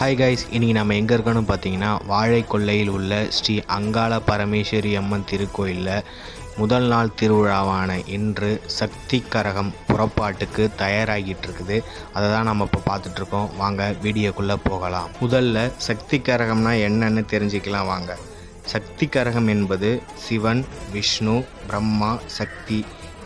Hi guys இன்றைக்கி நம்ம எங்கே இருக்கோன்னு பார்த்தீங்கன்னா வாழைக்கொல்லையில் உள்ள ஸ்ரீ அங்காள பரமேஸ்வரி அம்மன் திருக்கோயிலில் முதல் நாள் திருவிழாவான இன்று சக்தி கரகம் புறப்பாட்டுக்கு தயாராகிட்டு இருக்குது. அதை தான் நம்ம இப்போ பார்த்துட்ருக்கோம் வாங்க வீடியோக்குள்ளே போகலாம். முதல்ல சக்தி கரகம்னா என்னன்னு தெரிஞ்சுக்கலாம் வாங்க. சக்தி கரகம் என்பது சிவன் விஷ்ணு பிரம்மா சக்தி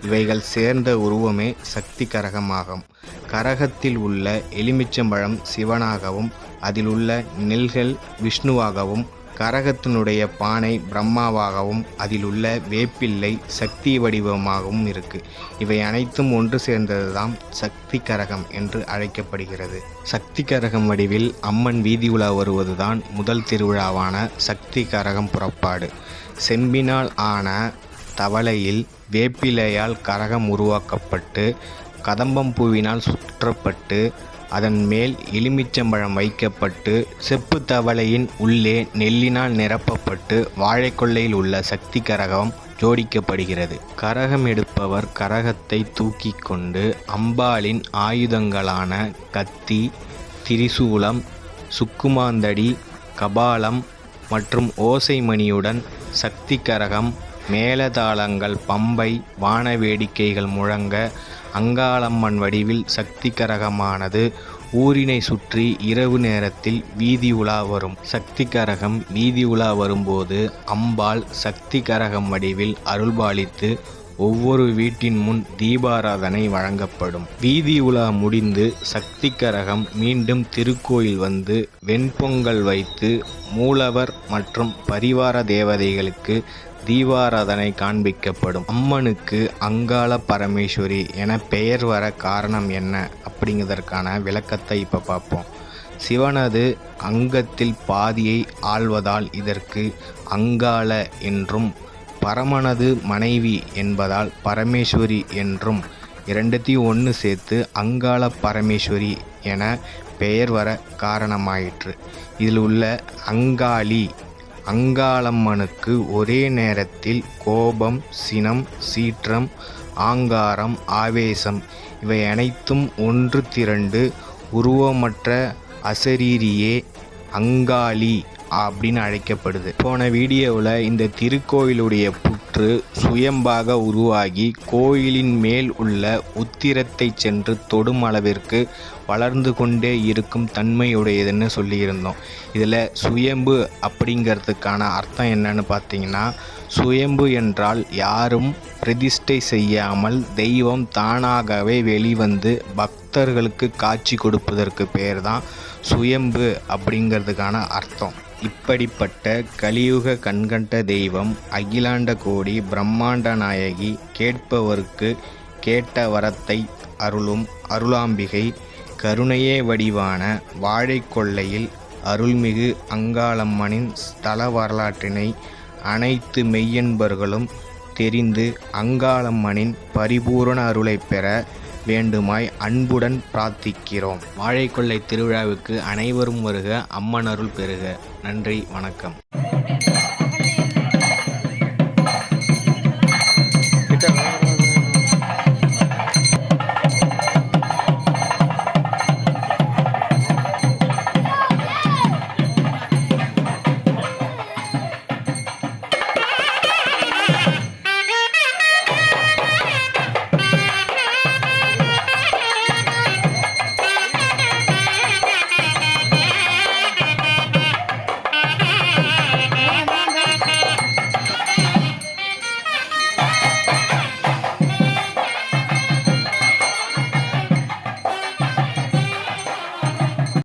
இவைகள் சேர்ந்த உருவமே சக்தி கரகமாகும். கரகத்தில் உள்ள எலுமிச்சம்பழம் சிவனாகவும் அதில் உள்ள நெல்கள் விஷ்ணுவாகவும் கரகத்தினுடைய பானை பிரம்மாவாகவும் அதில் உள்ள வேப்பிள்ளை சக்தி வடிவமாகவும் இருக்கு. இவை அனைத்தும் ஒன்று சேர்ந்ததுதான் சக்தி கரகம் என்று அழைக்கப்படுகிறது. சக்தி கரகம் வடிவில் அம்மன் வீதி உலா வருவதுதான் முதல் திருவிழாவான சக்தி கரகம் புறப்பாடு. செம்பினால் ஆன தவளையில் வேப்பிலையால் கரகம் உருவாக்கப்பட்டு கதம்பம் பூவினால் சுற்றப்பட்டு அதன் மேல் எலுமிச்சம்பழம் வைக்கப்பட்டு செப்பு தவளையின் உள்ளே நெல்லினால் நிரப்பப்பட்டு வாழைக்கொல்லையில் உள்ள சக்தி கரகம் ஜோடிக்கப்படுகிறது. கரகம் எடுப்பவர் கரகத்தை தூக்கி கொண்டு அம்பாளின் ஆயுதங்களான கத்தி திரிசூலம் சுக்குமாந்தடி கபாலம் மற்றும் ஓசைமணியுடன் சக்தி கரகம் மேலதாளங்கள் பம்பை வான வேடிக்கைகள் முழங்க அங்காளம்மன் வடிவில் சக்தி கரகமானது ஊரினை சுற்றி இரவு நேரத்தில் வீதி உலா வரும். சக்தி கரகம் வீதி உலா வரும்போது அம்பாள் சக்தி கரகம் வடிவில் அருள்பாலித்து ஒவ்வொரு வீட்டின் முன் தீபாராதனை வழங்கப்படும். வீதி உலா முடிந்து சக்தி கரகம் மீண்டும் திருக்கோயில் வந்து வெண்பொங்கல் வைத்து மூலவர் மற்றும் பரிவார தேவதைகளுக்கு தீபாராதனை காண்பிக்கப்படும். அம்மனுக்கு அங்காள பரமேஸ்வரி என பெயர் வர காரணம் என்ன அப்படிங்கிறதற்கான விளக்கத்தை இப்போ பார்ப்போம். சிவனது அங்கத்தில் பாதியை ஆள்வதால் இதற்கு அங்காள என்றும் பரமனது மனைவி என்பதால் பரமேஸ்வரி என்றும் இரண்டத்தையும் ஒன்று சேர்த்து அங்காள பரமேஸ்வரி என பெயர் வர காரணமாயிற்று. இதில் உள்ள அங்காளி அங்காளம்மனுக்கு ஒரே நேரத்தில் கோபம் சினம் சீற்றம் ஆங்காரம் ஆவேசம் இவை அனைத்தும் ஒன்று திரண்டு உருவமற்ற அசரீரியே அங்காளி அப்படின்னு அழைக்கப்படுது. போன வீடியோவில் இந்த திருக்கோயிலுடைய புற்று சுயம்பாக உருவாகி கோயிலின் மேல் உள்ள உத்திரத்தை சென்று தொடும் அளவிற்கு வளர்ந்து கொண்டே இருக்கும் தன்மையுடையதுன்னு சொல்லியிருந்தோம். இதில் சுயம்பு அப்படிங்கிறதுக்கான அர்த்தம் என்னன்னு பார்த்தீங்கன்னா சுயம்பு என்றால் யாரும் பிரதிஷ்டை செய்யாமல் தெய்வம் தானாகவே வெளிவந்து பக்தர்களுக்கு காட்சி கொடுப்பதற்கு பேர் தான் சுயம்பு அப்படிங்கிறதுக்கான அர்த்தம். இப்படிப்பட்ட கலியுக கண்கண்ட தெய்வம் அகிலாண்ட கோடி பிரம்மாண்ட நாயகி கேட்பவருக்கு கேட்ட வரத்தை அருளும் அருளாம்பிகை கருணையே வடிவான வாழைக்கொள்ளையில் அருள்மிகு அங்காளம்மனின் ஸ்தல வரலாற்றினை அனைத்து மெய்யன்பர்களும் தெரிந்து அங்காளம்மனின் பரிபூரண அருளை பெற வேண்டுமாய் அன்புடன் பிரார்த்திக்கிறோம். வாழைக்கொள்ளை திருவிழாவுக்கு அனைவரும் வருக அம்மன் அருள் பெறுக. நன்றி வணக்கம்.